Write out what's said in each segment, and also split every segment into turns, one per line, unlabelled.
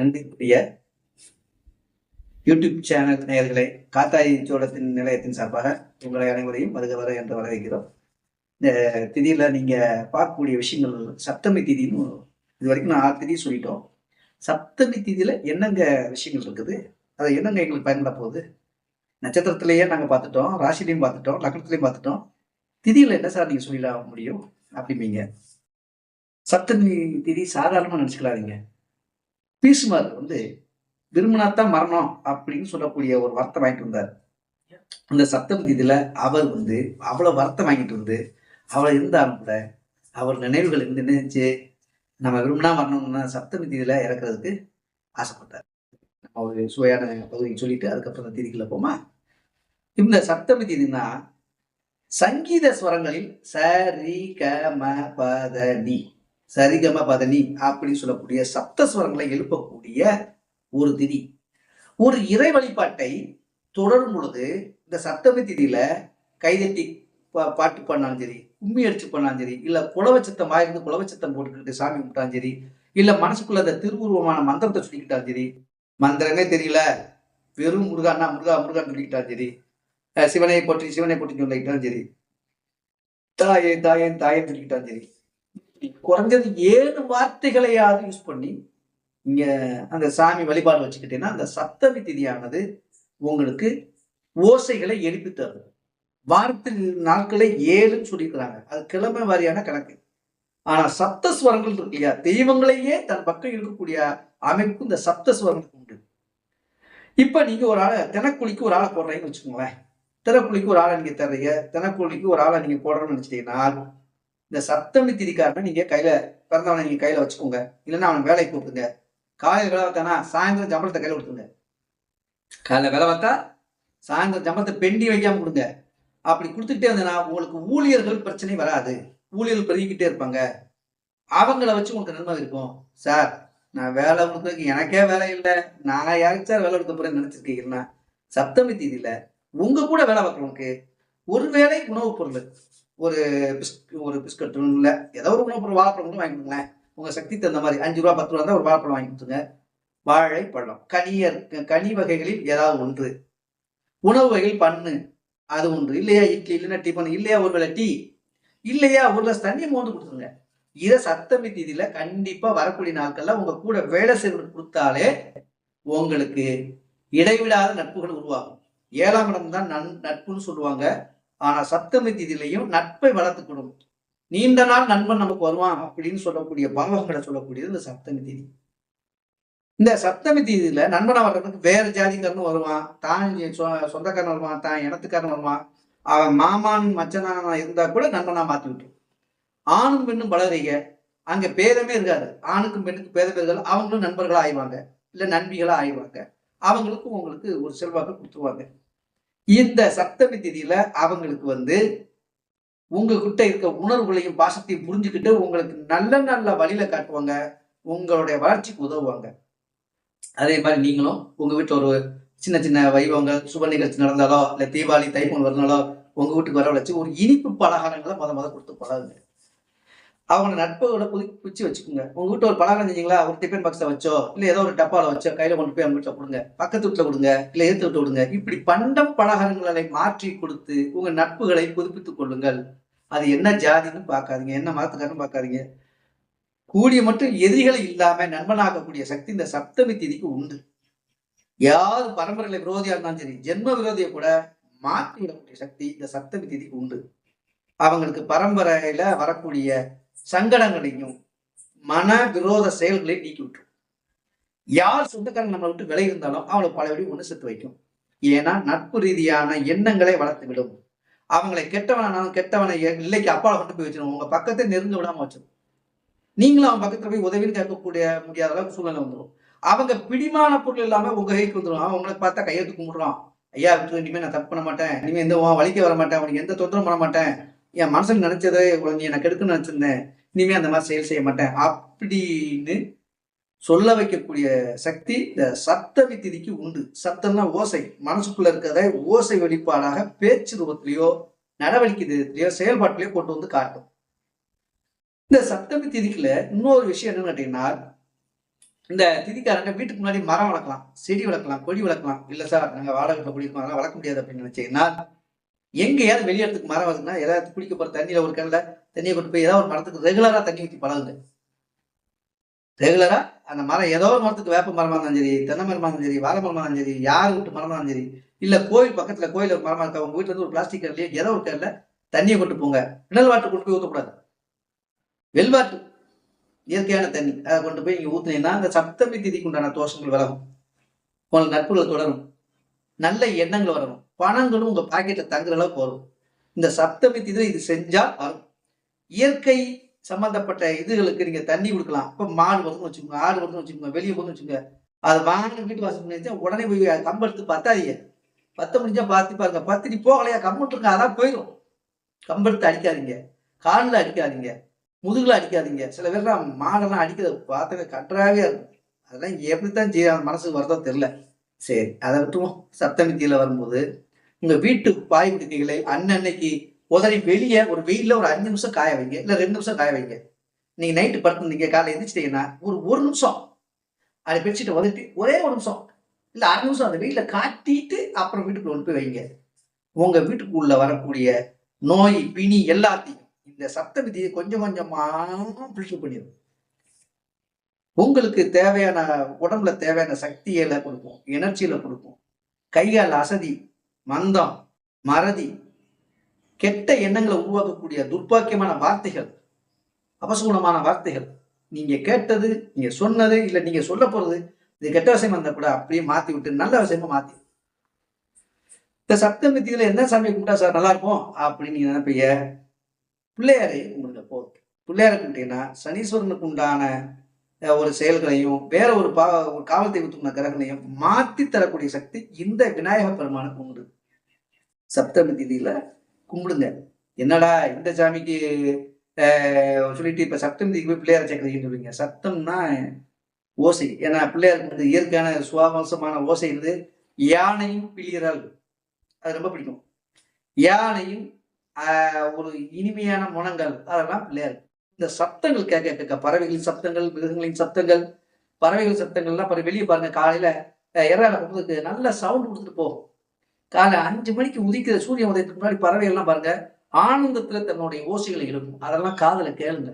நன்றிக்குரிய YouTube channel நேயர்களை காத்தாய் சோழத்தின் நிலையத்தின் சார்பாக உங்களை அனைவரையும் வருக வர என்று வரவேற்கிறோம். இந்த திதியில நீங்க பார்க்கக்கூடிய விஷயங்கள் சப்தமி திதின்னு இது வரைக்கும் நான் ஆறு திதி சொல்லிட்டோம். சப்தமி திதியில என்னங்க விஷயங்கள் இருக்குது? அது என்னங்க எங்களுக்கு பயன்பட போகுது? நட்சத்திரத்திலேயே நாங்கள் பார்த்துட்டோம் ராசிலையும் பார்த்துட்டோம் லக்னத்திலையும் பார்த்துட்டோம். திதியில் என்ன சார் நீங்கள் சொல்லிட முடியும்? அப்படிம்பீங்க. சப்தமி திதி சாதாரணமாக நினச்சிக்கலாதீங்க. பீஷ்மர் வந்து விரும்பினாத்தான் மரணம் அப்படின்னு சொல்லக்கூடிய ஒரு வார்த்தை வாங்கிட்டு வந்தார். அந்த சப்தமி திதியில அவர் வந்து அவ்வளவு வார்த்தை வாங்கிட்டு இருந்து அவர் இருந்தாலும் கூட அவர் நினைவுகள் இருந்து நினைச்சு நம்ம விரும்பினா வரணும்னா சப்தமி திதியில இறக்குறதுக்கு ஆசைப்பட்டார். நம்ம ஒரு சுவையான பகுதியை சொல்லிட்டு அதுக்கப்புறம் அந்த திதிக்குள்ள போமா? இந்த சப்தமி திதினா சங்கீத ஸ்வரங்களில் ச ரி க ம பத நி சரிகம பதனி அப்படின்னு சொல்லக்கூடிய சப்தஸ்வரங்களை எழுப்பக்கூடிய ஒரு திதி. ஒரு இறை வழிபாட்டை தொடரும் பொழுது இந்த சப்தமி திதியில கைதட்டி பா- பாட்டு பண்ணாலும் சரி கும்மி அடிச்சு பண்ணாலும் சரி இல்ல குலவச்சத்தம் வாயிருந்து குலவச்சத்தம் போட்டுக்கிட்டு சாமி கும்பிட்டாலும் சரி இல்ல மனசுக்குள்ள அந்த திருவுருவமான மந்திரத்தை சொல்லிக்கிட்டாலும் சரி மந்திரமே தெரியல வெறும் முருகான்னா முருகா முருகான்னு சொல்லிக்கிட்டாலும் சரி சிவனை போற்றி சிவனை போற்றி சொல்லிக்கிட்டாலும் சரி தாயே தாயேன் தாயேன்னு சொல்லிக்கிட்டாலும் சரி குறைஞ்சது ஏழு வார்த்தைகளையாவது யூஸ் பண்ணி இங்க அந்த சாமி வழிபாடு வச்சுக்கிட்டீங்கன்னா அந்த சப்தமி திதியானது உங்களுக்கு ஓசைகளை எழுப்பி தரும். வாரத்தில் நாட்களை ஏழுன்னு சொல்லியிருக்கிறாங்க. அது கிழமை வாரியான கணக்கு. ஆனா சப்த ஸ்வரங்கள் இருக்கு இல்லையா? தெய்வங்களையே தன் பக்கம் இருக்கக்கூடிய அமைப்பு இந்த சப்த ஸ்வரங்களுக்கு உண்டு. இப்ப நீங்க ஒரு ஆளை தினக்குழிக்கு ஒரு ஆளை போடுறீங்கன்னு வச்சுக்கோங்களேன். தினக்குழிக்கு ஒரு ஆளை நீங்க தர்றீங்க. தினக்குழிக்கு ஒரு ஆளை நீங்க போடுறோம்னு நினைச்சிட்டீங்கன்னா இந்த சப்தமி திதிக்காரனை நீங்க கையில பிறந்தவனை நீங்க கையில வச்சுக்கோங்க. இல்லைன்னா அவனை வேலைக்கு கூப்பிடுங்க. காலையில் வேலை பார்த்தானா சாயந்தரம் சம்பளத்தை கையில கொடுத்துங்க காலைல வேலை பார்த்தா சாயந்தரம் சம்பளத்தை பெண்டி வைக்காம கொடுங்க. அப்படி கொடுத்துக்கிட்டே இருந்தேன்னா உங்களுக்கு ஊழியர்கள் பிரச்சனை வராது. ஊழியர்கள் பெருகிக்கிட்டே இருப்பாங்க. அவங்கள வச்சு உங்களுக்கு நன்மை இருக்கும். சார் நான் வேலை கொடுக்குறதுக்கு எனக்கே வேலை இல்லை. நான் யாருக்கு சார் வேலை கொடுக்க போறேன்னு நினைச்சிருக்கீங்கன்னா சப்தமி தீதியில உங்க கூட வேலை பார்க்குறவங்களுக்கு ஒருவேளை உணவுப் பொருள் ஒரு பிஸ்க் ஒரு பிஸ்கட் இல்லை. ஏதோ ஒரு உணவு பொருள் வாழைப்பழம் கூட வாங்கிக்கோங்களேன் உங்கள் சக்தி தகுந்த மாதிரி அஞ்சு ரூபா பத்து ரூபா தான் ஒரு வாழைப்பழம் வாங்கி கொடுத்துங்க வாழைப்பழம். கனியர் கனி வகைகளில் ஏதாவது ஒன்று. உணவு வகைகள் பண்ணு. அது ஒன்று. இல்லையா இட்லி இல்லைன்னா டிஃபன் இல்லையா ஒரு வேளை டீ இல்லையா ஒரு கிளாஸ் தண்ணி மோந்து கொடுத்துருங்க. இதை சத்தமி தீதியில கண்டிப்பா வரக்கூடிய நாட்கள்ல உங்க கூட வேலை செய்வதற்கு கொடுத்தாலே உங்களுக்கு இடைவிடாத நட்புகள் உருவாகும். ஏழாம் இடம் தான் நன் நட்புன்னு சொல்லுவாங்க. ஆனா சப்தமி தீதியிலையும் நட்பை வளர்த்துக்கணும். நீண்ட நாள் நண்பன் நமக்கு வருவான் அப்படின்னு சொல்லக்கூடிய பாவங்களை சொல்லக்கூடியது இந்த சப்தமி தீதி இந்த சப்தமி தீதியில நண்பனை வர்றதுக்கு வேற ஜாதிக்காரனும் வருவான். தான் சொ- சொந்தக்காரன் வருவான் தான் இனத்துக்காரன் வருவான். அவன் மாமான் மச்சனான இருந்தா கூட நண்பனா மாத்தி விட்டுரும் ஆணும் பெண்ணும் பலரீங்க அங்க பேதமே இருக்காது. ஆணுக்கும் பெண்ணுக்கும் பேதமே இருக்காது அவங்களும் நண்பர்களா ஆயிவாங்க இல்ல நண்பிகளா ஆயிவாங்க அவங்களுக்கும் உங்களுக்கு ஒரு செல்வாக்கு கொடுத்துருவாங்க. இந்த சப்தமி திதியில அவங்களுக்கு வந்து உங்ககிட்ட இருக்க உணர்வுகளையும் பாசத்தையும் புரிஞ்சுக்கிட்டு உங்களுக்கு நல்ல நல்ல வழியில காட்டுவாங்க. உங்களுடைய வளர்ச்சிக்கு உதவுவாங்க. அதே மாதிரி நீங்களும் உங்க வீட்டுல ஒரு சின்ன சின்ன வைபவங்கள் சுப நிகழ்ச்சி நடந்தாலோ இல்ல தீபாவளி தைப்பொங்கல் வரனாலோ உங்க வீட்டுக்கு வர ஒரு இனிப்பு பலகாரங்களை முத முத கொடுத்து பழகுங்க. அவங்க நட்புகளை புதுப்பிச்சு வச்சுக்கோங்க. உங்க வீட்டுல ஒரு பலகாரம் செஞ்சீங்களா? ஒரு டிஃபன் பாக்ஸ்ல வச்சோ இல்ல ஏதோ ஒரு டப்பால வச்சோ கையில கொண்டு போய் அவங்க கொடுங்க. பக்கத்து வீட்டுல கொடுங்க இல்ல எதிர்த்து விட்டு கொடுங்க இப்படி பண்டம் பலகாரங்களை மாற்றி கொடுத்து உங்க நட்புகளை புதுப்பித்துக் கொள்ளுங்கள். அது என்ன ஜாதின்னு பார்க்காதீங்க. என்ன மதத்துக்காரன்னு பார்க்காதீங்க. கூடிய மட்டும் எதிரிகளை இல்லாம நண்பனாகக்கூடிய சக்தி இந்த சப்தமி திதிக்கு உண்டு. யார் பரம்பரையில விரோதியா இருந்தாலும் சரி ஜென்ம விரோதியை கூட மாற்றி விடக்கூடிய சக்தி இந்த சப்தமி திதிக்கு உண்டு. அவங்களுக்கு பரம்பரையில வரக்கூடிய சங்கடங்களையும் மன விரோத செயல்களையும் நீக்கி விட்டுரும். யார் சொந்தக்காரங்க நம்மளை விட்டு விலை இருந்தாலும் அவளை பழையபடி ஒன்று சேர்த்து வைக்கும் ஏன்னா நட்பு ரீதியான எண்ணங்களை வளர்த்து விடும். அவங்களை கெட்டவனானாலும் கெட்டவனை இல்லைக்கு அப்பாவை கொண்டு போய் வச்சிடும் உங்க பக்கத்தை நெருங்க விடாம வச்சிடும் நீங்களும் அவன் பக்கத்துல போய் உதவின்னு கேட்கக்கூடிய முடியாத அளவுக்கு சூழ்நிலை வந்துடும் அவங்க பிடிமான பொருள் இல்லாம உங்க கைக்கு வந்துடும் அவன் உங்களை பார்த்தா கையெழுத்து கும்பிடுறான். ஐயா விட்டு இனிமே நான் தப்பு பண்ண மாட்டேன். இனிமே எந்த உன் வலிக்க வர மாட்டேன். அவனுக்கு எந்த தொந்தரவு பண்ண மாட்டேன். என் மனசுல நினைச்சதை நீ எனக்கு எடுக்கணும்னு நினைச்சிருந்தேன். இனிமே அந்த மாதிரி செயல் செய்ய மாட்டேன். அப்படின்னு சொல்ல வைக்கக்கூடிய சக்தி இந்த சப்தமி திதிக்கு உண்டு. சப்தம்னா ஓசை. மனசுக்குள்ள இருக்கிறத ஓசை வெளிப்பாடாக பேச்சு ரூபத்திலேயோ நடவடிக்கை விதத்திலேயோ செயல்பாட்டிலேயோ கொண்டு வந்து காட்டும். இந்த சப்தமி திதிக்குல இன்னொரு விஷயம் என்னன்னு கேட்டீங்கன்னா இந்த திதிக்காரங்க வீட்டுக்கு முன்னாடி மரம் வளர்க்கலாம் செடி வளர்க்கலாம் கொடி வளர்க்கலாம். இல்ல சார் நாங்கள் வாடகை குடிக்கணும் அதெல்லாம் வளர்க்க முடியாது அப்படின்னு நினைச்சீங்கன்னா எங்கேயாவது வெளியிடத்துக்கு மரம் வருதுன்னா ஏதாவது குடிக்க போற தண்ணியில ஒரு கண்ணில் தண்ணியை கொண்டு போய் ஏதாவது ஒரு மரத்துக்கு ரெகுலரா தண்ணி ஊற்றி பழகுங்க ரெகுலரா அந்த மரம் ஏதோ ஒரு மரத்துக்கு வேப்ப மரமா இருந்தாலும் சரி தென்னை மரமா இருந்தாலும் சரி வாழை மரமா இருந்தாலும் சரி யார் வீட்டு மரமா இருந்தாலும் சரி இல்ல கோயில் பக்கத்துல கோயில் ஒரு மரமா இருக்கா உங்க வீட்டுல இருந்து ஒரு பிளாஸ்டிக் கல்லையோ ஏதோ ஒரு கல்ல தண்ணியை கொண்டு போங்க. மினல் வாட்டர் கொண்டு போய் ஊற்றக்கூடாது வெல்வாட்டு இயற்கையான தண்ணி. அதை கொண்டு போய் இங்கே ஊற்றுனீங்கன்னா அந்த சப்தமி திதிக்கு உண்டான தோஷங்கள் விலகும். உங்களுக்கு நட்புகள் தொடரும். நல்ல எண்ணங்கள் வரணும். பணங்களும் உங்கள் பாக்கெட்டில் தங்குற அளவுக்கு வரும். இந்த சப்தமி திதியில இது செஞ்சால் வரும். இயற்கை சம்பந்தப்பட்ட இதுகளுக்கு நீங்க தண்ணி கொடுக்கலாம். இப்ப மாடு வந்து வச்சுக்கோங்க ஆடு வந்து வச்சுக்கோங்க வெளியே வந்து வச்சுக்கோங்க. அது வாங்கின வீட்டு வாசல் பண்ணி உடனே போய் கம்பெடுத்து பத்தாதீங்க பத்த முடிஞ்சா பார்த்து பாருங்க. பத்து நீ போகலையா கம்பெட்டு அதான் போயிடும் கம்பெடுத்து அடிக்காதீங்க. காலில் அடிக்காதீங்க. முதுகில் அடிக்காதீங்க. சில பேர்லாம் மாடெல்லாம் அடிக்கிறத பார்த்தாவே கட்டுறாவே இருக்கும். அதெல்லாம் எப்படித்தான் செய்ய மனசுக்கு வருதோ தெரில சரி அதை விட்டுருவோம். சப்தமி தீயில வரும்போது உங்கள் வீட்டு பாய் குடிக்கைகளை அன்னன்னைக்கு உதறி வெளியே ஒரு வெயில்ல ஒரு அஞ்சு நிமிஷம் காய வைங்க இல்ல ரெண்டு நிமிஷம் காய வைங்க. நீங்க நைட்டு படுத்துருந்தீங்க காலை எந்திரிச்சிட்டீங்கன்னா ஒரு ஒரு நிமிஷம். அதை பெட்ஷீட்டை உதட்டி ஒரே ஒரு நிமிஷம். இல்ல அரை நிமிஷம் அந்த வெயில காட்டிட்டு அப்புறம் வீட்டுக்குள்ள கொண்டு போய் வைங்க. உங்க வீட்டுக்குள்ள வரக்கூடிய நோய் பிணி எல்லாத்தையும் இந்த சப்தமிதியை கொஞ்சம் கொஞ்சமா ஃபில்டர் பண்ணிடும் உங்களுக்கு தேவையான உடம்புல தேவையான சக்தியில கொடுக்கும் எனர்ஜியில கொடுக்கும். கைகால் அசதி மந்தம் மறதி கெட்ட எண்ணங்களை உருவாக்கக்கூடிய துர்ப்பாக்கியமான வார்த்தைகள் அபசகுணமான வார்த்தைகள். நீங்க கேட்டது நீங்க சொன்னது இல்ல நீங்க சொல்ல போறது இது கெட்ட விஷயமா இருந்தா கூட அப்படியே மாத்தி விட்டு நல்ல விஷயமா மாத்தி. இந்த சப்தமித்தியில என்ன சாமி கும்பிட்டா சார் நல்லா இருக்கும்? அப்படின்னு நீங்க நினைப்பீங்க. பிள்ளையாரை உங்களுக்கு போ பிள்ளையாரை கும்பிட்டீங்கன்னா சனீஸ்வரனுக்கு உண்டான ஒரு செயல்களையும் வேற ஒரு பா ஒரு காவல் தெய்வத்துக்குள்ள கிரகங்களையும் மாத்தி தரக்கூடிய சக்தி இந்த விநாயக பெருமானுக்கு உண்டு. சப்தமி தீதியில கும்பிடுங்க. என்னடா இந்த சாமிக்கு சொல்லிட்டு இப்ப சப்தம் திதிக்கு போய் பிள்ளையார சேர்க்கறீங்கன்னு சொல்லுவீங்க சத்தம்னா ஓசை. ஏன்னா பிள்ளையாருக்கு வந்து இயற்கையான சுவாவசமான ஓசை வந்து யானையும் பிளியறல் அது ரொம்ப பிடிக்கும். யானையும் ஒரு இனிமையான முனங்கள். அதெல்லாம் பிள்ளையார். இந்த சத்தங்கள் கேட்க கேட்க பறவைகளின் சப்தங்கள் மிருகங்களின் சப்தங்கள் பறவைகள் சப்தங்கள்லாம் பாரு வெளியே பாருங்க காலையில இறால நல்ல சவுண்ட் கொடுத்துட்டு போகும். காலை அஞ்சு மணிக்கு உதிக்கிற சூரிய உதயத்துக்கு முன்னாடி பறவைகள்லாம் பாருங்க ஆனந்தத்துல தன்னுடைய ஓசைகளை எழுப்பும் அதெல்லாம் காதல கேளுங்க.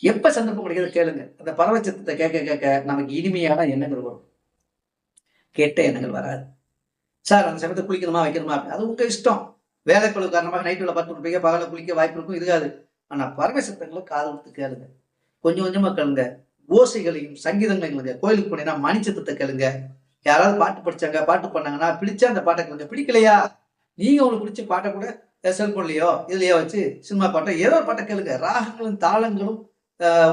எப்ப சந்தர்ப்பம் கிடைக்கிறத கேளுங்க. அந்த பறவை சத்தத்தை கேட்க கேட்க நமக்கு இனிமையான எண்ணங்கள் வரும். கெட்ட எண்ணங்கள் வராது. சார் அந்த சமயத்தை குளிக்கணுமா வைக்கணுமா? அது உங்க இஷ்டம். வேலைப்பழு காரணமாக நைட்டுல பத்து இருப்பீங்க பகல குளிக்க வாய்ப்பு இருக்கும் இருக்காது. ஆனா பறவை சத்தங்களை காதல் கொடுத்து கேளுங்க. கொஞ்சம் கொஞ்சமா கேளுங்க. ஓசைகளையும் சங்கீதங்களையும் கோயிலுக்கு போனீங்கன்னா மணி சத்தத்தை கேளுங்க. யாராவது பாட்டு படிச்சாங்க பாட்டு பண்ணாங்கன்னா பிடிச்சா அந்த பாட்டை கேளுங்க பிடிக்கலையா? நீங்க உங்களுக்கு பிடிச்ச பாட்டை கூட செல்போன்லயோ இதுலயோ வச்சு சினிமா பாட்டை ஏதோ ஒரு பாட்டை கேளுங்க. ராகங்களும் தாளங்களும்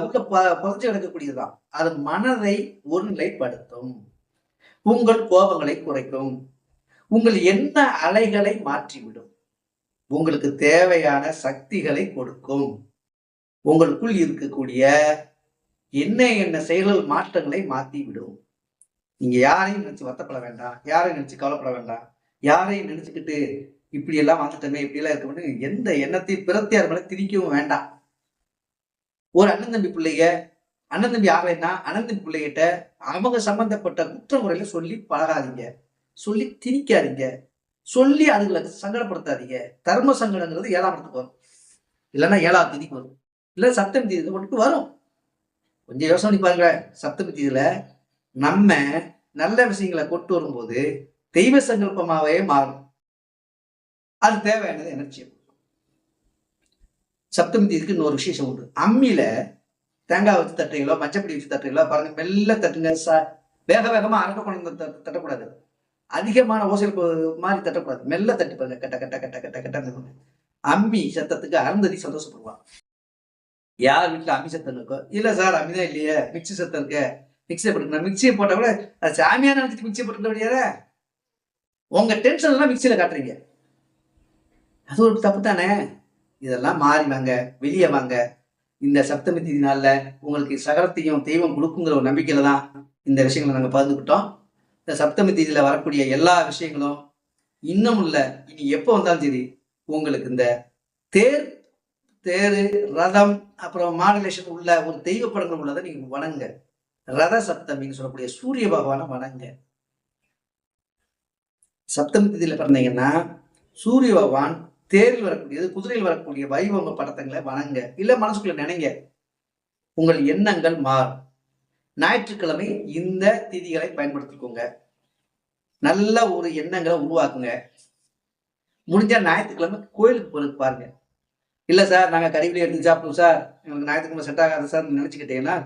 உள்ள ப- புதைச்சு கிடக்கக்கூடியதுதான். அது மனதை ஒருநிலைப்படுத்தும். உங்கள் கோபங்களை குறைக்கும். உங்கள் எண்ண அலைகளை மாற்றிவிடும். உங்களுக்கு தேவையான சக்திகளை கொடுக்கும். உங்களுக்குள் இருக்கக்கூடிய என்ன என்ன செயல்கள் மாற்றங்களை மாற்றி விடும் நீங்க யாரையும் நினைச்சு வருத்தப்பட வேண்டாம். யாரையும் நினைச்சு கவலைப்பட வேண்டாம். யாரையும் நினைச்சுக்கிட்டு இப்படி எல்லாம் வந்துட்டோமே இப்படி எல்லாம் இருக்க எந்த எண்ணத்தையும் பிறத்தியார் மேல திணிக்கவும் வேண்டாம். ஒரு அண்ணன் தம்பி பிள்ளைங்க அண்ணன் தம்பி ஆகலைன்னா அண்ணன் தம்பி பிள்ளைகிட்ட அவங்க சம்பந்தப்பட்ட குற்ற முறையில சொல்லி பழகாதீங்க. சொல்லி திணிக்காதீங்க. சொல்லி அதுகளை சங்கடப்படுத்தாதீங்க. தர்ம சங்கடங்கிறது ஏழாம் இடத்துக்கு வரும். இல்லைன்னா ஏழாம் தேதிக்கு வரும். இல்ல சப்தமி தேதி ஒன்றுக்கு வரும். கொஞ்சம் யோசனை பாருங்களேன் பாருங்க சப்தமி தேதியில நம்ம நல்ல விஷயங்களை கொண்டு வரும்போது தெய்வ சங்கல்பமாகவே மாறும் அது தேவையானது எனர்ஜி சப்தமி தேதிக்கு இன்னொரு விசேஷம் உண்டு. அம்மியில தேங்காய் வச்சு தட்டுறீங்களோ மச்சப்படி வச்சு தட்டுறீங்களோ பாருங்க மெல்ல தட்டுங்க. சா வேக வேகமா அரட்ட குழந்தை தட்டக்கூடாது. அதிகமான ஓசையில் மாதிரி தட்டக்கூடாது. மெல்ல தட்டு பாருங்க. கட்ட கட்ட கட்ட கட்ட கட்ட அம்மி சத்தத்துக்கு அருந்ததி சந்தோஷப்படுவான் யார் வீட்டுல அம்மி சத்தம் இருக்கோ? இல்ல சார் அம்மி தான் இல்லையே. மிக்சி சத்தம் இருக்க. மிக்சியை போட்டுக்கணும். மிக்சியை போட்டால் கூட அது சாமியாக நினைச்சிட்டு மிக்சியை போட்டுக்க முடியாத உங்கள் டென்ஷன் எல்லாம் காட்டுறீங்க. அது ஒரு தப்பு தானே? இதெல்லாம் மாறி வாங்க வெளியே வாங்க. இந்த சப்தமி தேதி நாளில் உங்களுக்கு சகலத்தையும் தெய்வம் கொடுக்குங்கிற ஒரு நம்பிக்கையில தான் இந்த விஷயங்களை நாங்கள் பகிர்ந்துக்கிட்டோம். இந்த சப்தமி தீதியில் வரக்கூடிய எல்லா விஷயங்களும் இன்னும் இல்லை இனி எப்போ வந்தாலும் சரி உங்களுக்கு இந்த தேர் தேர் ரதம் அப்புறம் மாடுலேஷன் உள்ள ஒரு தெய்வ படங்கள் உள்ளதை நீங்கள் வணங்க ரத சப்தமின்னு சொல்லக்கூடிய சூரிய பகவானை வணங்க. சப்தமி திதியில பிறந்தீங்கன்னா சூரிய பகவான் தேரில் வரக்கூடியது குதிரையில் வரக்கூடிய வைபவ படத்தங்களை வணங்க. இல்ல மனசுக்குள்ள நினைங்க உங்கள் எண்ணங்கள் மாறும். ஞாயிற்றுக்கிழமை இந்த திதிகளை பயன்படுத்திக்கோங்க. நல்ல ஒரு எண்ணங்களை உருவாக்குங்க. முடிஞ்சா ஞாயிற்றுக்கிழமை கோயிலுக்கு போறதுக்கு பாருங்க. இல்ல சார் நாங்க கறிவிலே எடுத்து சாப்பிடுவோம் சார். எங்களுக்கு ஞாயிற்றுக்கிழமை செட் ஆகாது சார் நினைச்சுக்கிட்டீங்கன்னா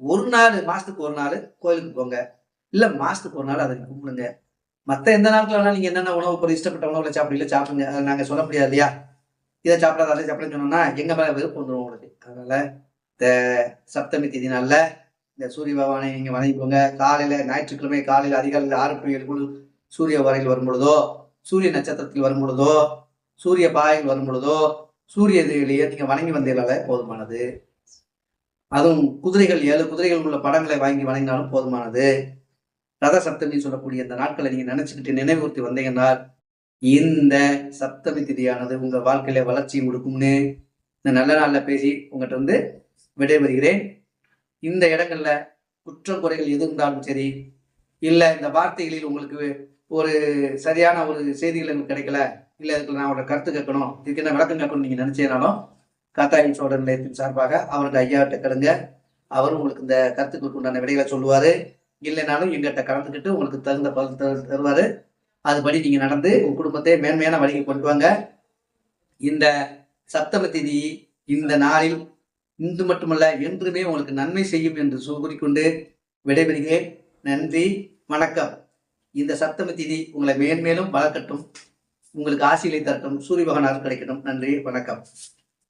ஒரு நாள் மாசத்துக்கு ஒரு நாள் கோயிலுக்கு போங்க. இல்ல மாசத்துக்கு ஒரு நாள் அதை கும்பிடுங்க. மத்த எந்த நாட்கள் வேணாலும் நீங்க என்னென்ன உணவு பொருள் இஷ்டப்பட்ட உணவுல சாப்பிடல சாப்பிடுங்க. அதை நாங்க சொல்ல முடியாது இல்லையா? இதை சாப்பிடாத அதை சாப்பிடன்னு சொன்னோம்னா எங்க மேல வெறுப்பு வந்துடும் உங்களுக்கு. அதனால இந்த சப்தமி தேதி நாள்ல இந்த சூரிய பகவானை நீங்க வணங்கிக்கோங்க காலையில ஞாயிற்றுக்கிழமை காலையில அதிகாலையில் ஆறு டு ஏழு மணி சூரிய வரையில் வரும் பொழுதோ சூரிய நட்சத்திரத்தில் வரும் பொழுதோ சூரிய பாயில் வரும் பொழுதோ சூரிய தேவிலேயே நீங்க வணங்கி வந்தீங்களால போதுமானது. அதுவும் குதிரைகள் ஏழு குதிரைகள் உள்ள படங்களை வாங்கி வழங்கினாலும் போதுமானது. ரத சப்தமி சொல்லக்கூடிய இந்த நாட்களை நீங்க நினைச்சுக்கிட்டு நினைவுறுத்தி வந்தீங்கன்னா இந்த சப்தமி திதியானது உங்க வாழ்க்கையில வளர்ச்சி கொடுக்கும்னு இந்த நல்ல நாள்ல பேசி உங்கள்கிட்ட வந்து விடைபெறுகிறேன். இந்த இடங்கள்ல குற்றம் குறைகள் எது இருந்தாலும் சரி இல்ல இந்த வார்த்தைகளில் உங்களுக்கு ஒரு சரியான ஒரு செய்திகள் எனக்கு கிடைக்கல இல்ல இதுக்கு நான் அவரோட கருத்து கேட்கணும் இதுக்கு என்ன விளக்கம் கேட்கணும் நீங்க நினைச்சீங்கனாலும் காத்தாயின் சோழர் நிலையத்தின் சார்பாக அவருக்கு ஐயாட்ட கேளுங்க. அவர் உங்களுக்கு இந்த கருத்துக்களுக்கு உண்டான விடைகளை சொல்லுவாரு. இல்லைனாலும் எங்கிட்ட கலந்துக்கிட்டு உங்களுக்கு தகுந்த பதில் தரு- தருவாரு. அதுபடி நீங்க நடந்து உங்க குடும்பத்தை மேன்மையான வழிக்கு கொண்டு வாங்க. இந்த சப்தம திதி இந்த நாளில் இன்று மட்டுமல்ல என்றுமே உங்களுக்கு நன்மை செய்யும் என்று சு- கூறிக்கொண்டு விடைபெறுகிறேன். நன்றி வணக்கம். இந்த சப்தம திதி உங்களை மேன்மேலும் வளர்க்கட்டும். உங்களுக்கு ஆசிகளை தரட்டும். சூரிய பகவான் கிடைக்கட்டும். நன்றி வணக்கம்.